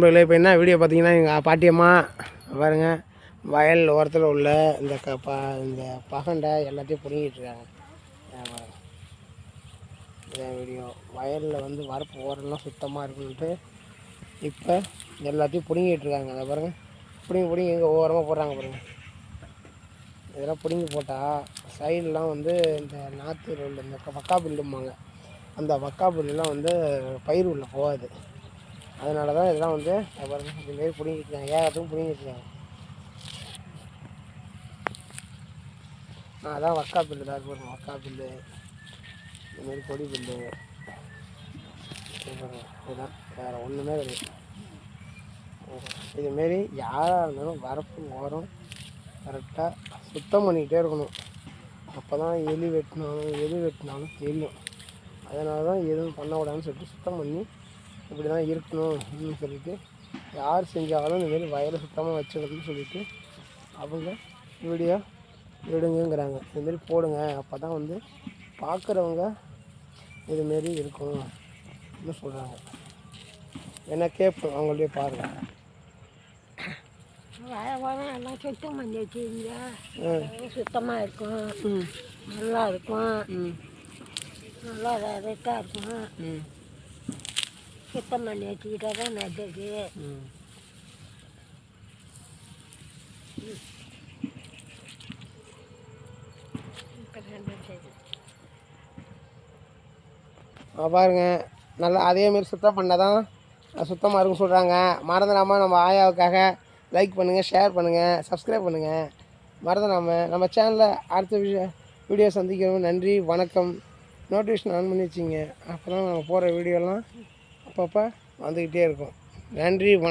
நண்பர்களே இப்போ என்ன வீடியோ பார்த்தீங்கன்னா எங்கள் பாட்டியம்மா பாருங்க வயல் ஓரத்தில் உள்ள இந்த க ப இந்த பகண்டை எல்லாத்தையும் பிடுங்கிட்டு இருக்காங்க. இதான் வீடியோ வயலில் வந்து வரப்பு ஓரம்லாம் சுத்தமாக இருக்குன்ட்டு இப்போ எல்லாத்தையும் பிடுங்கிட்டு இருக்காங்க. அதை பாருங்க. பிடுங்கி பிடுங்கி எங்கே ஓரமாக போடுறாங்க பாருங்கள் இதெல்லாம் பிடுங்கி போட்டால் சைடெலாம் வந்து இந்த நாற்று உள்ள இந்த வக்கா புல்லும்பாங்க. அந்த வக்கா புல்லாம் வந்து பயிர் உள்ள போகாது. அதனால தான் இதெல்லாம் வந்து இதை இதுமாரி பிடிங்கிருக்காங்க ஏகத்துக்கும் பிடிங்கிருக்காங்க அதான் வக்கா பில்லு தான் இருக்கு பாருங்க வக்கா பில்லு இதுமாரி கொடி பில்லு. இதுதான். வேறு ஒன்றுமே கிடையாது இதுமாரி யாராக இருந்தாலும் வரப்பு ஓரம் கரெக்டாக சுத்தம் பண்ணிக்கிட்டே இருக்கணும். அப்போ தான் எலி வெட்டினாலும் எலி வெட்டினாலும் தெரியும். அதனால தான் எதுவும் பண்ணக்கூடாதுன்னு சொல்லிட்டு சுத்தம் பண்ணி இப்படி தான் இருக்கணும் அப்படின்னு சொல்லிட்டு யார் செஞ்சாலும் இந்தமாரி வயலை சுத்தமாக வச்சுக்கணும்னு சொல்லிட்டு அவங்க வீடியோ எடுங்கங்கிறாங்க. இதுமாரி போடுங்க. அப்போ தான் வந்து பார்க்குறவங்க இதுமாரி இருக்கும் அப்படின்னு சொல்கிறாங்க என்ன கேட்போம் அவங்கள்டே பாருங்கள் எல்லாம் சுத்தம் பண்ணி வச்சுருங்க சுத்தமாக இருக்கும். நல்லா இருக்கும். நல்லா ரெட்டாக இருக்கும். சுத்தம் பண்ணி வச்சுக்கிட்டா தான் நல்லது பாருங்க. நல்லா அதேமாரி சுத்தம் பண்ணால் தான் சுத்தமாக இருக்கும் சொல்கிறாங்க மறந்துடாமல் நம்ம ஆயாவுக்காக லைக் பண்ணுங்கள் ஷேர் பண்ணுங்கள் சப்ஸ்கிரைப் பண்ணுங்கள் மறந்துடாமல் நம்ம சேனலில் அடுத்த வீடியோ வீடியோ சந்திக்கிறோம். நன்றி வணக்கம். நோட்டிஃபிகேஷன் ஆன் பண்ணி வச்சிங்க. அப்போ தான் நம்ம போகிற வீடியோலாம் அப்பப்போ வந்துக்கிட்டே இருக்கும். நன்றி வணக்கம்.